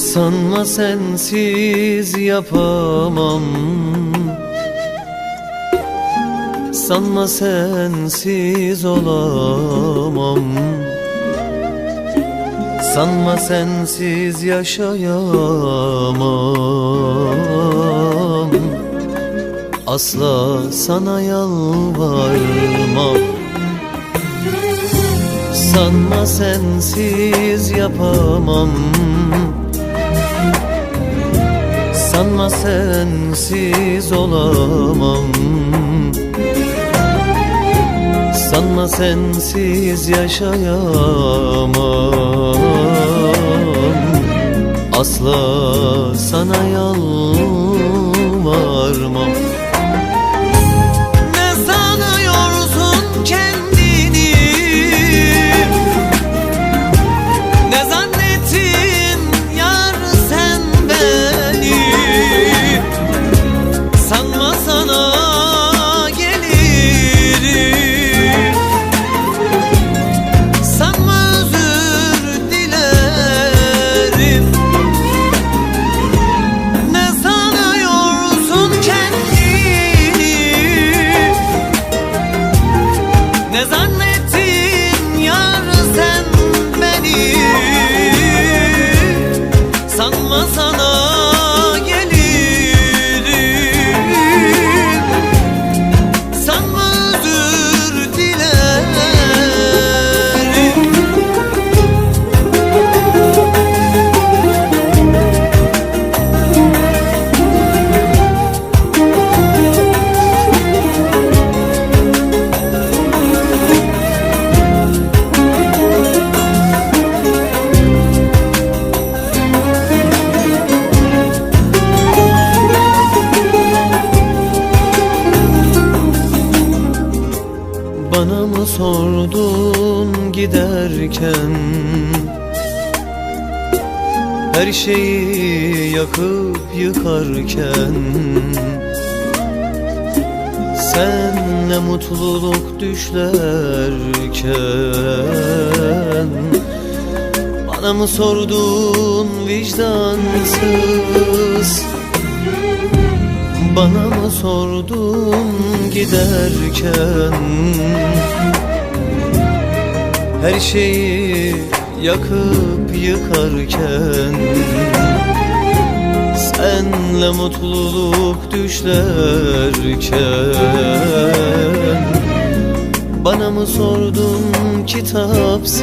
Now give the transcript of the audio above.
Sanma sensiz yapamam. Sanma sensiz olamam. Sanma sensiz yaşayamam. Asla sana yalvarmam. Sanma sensiz yapamam Sanma sensiz olamam. Sanma sensiz yaşayamam. Asla sana yalvarmam Bana mı sordun giderken Her şeyi yakıp yıkarken Senle mutluluk düşlerken Bana mı sordun vicdansız bana mı sordun giderken? Her şeyi yakıp yıkarken? Senle mutluluk düşlerken? Bana mı sordun kitapsız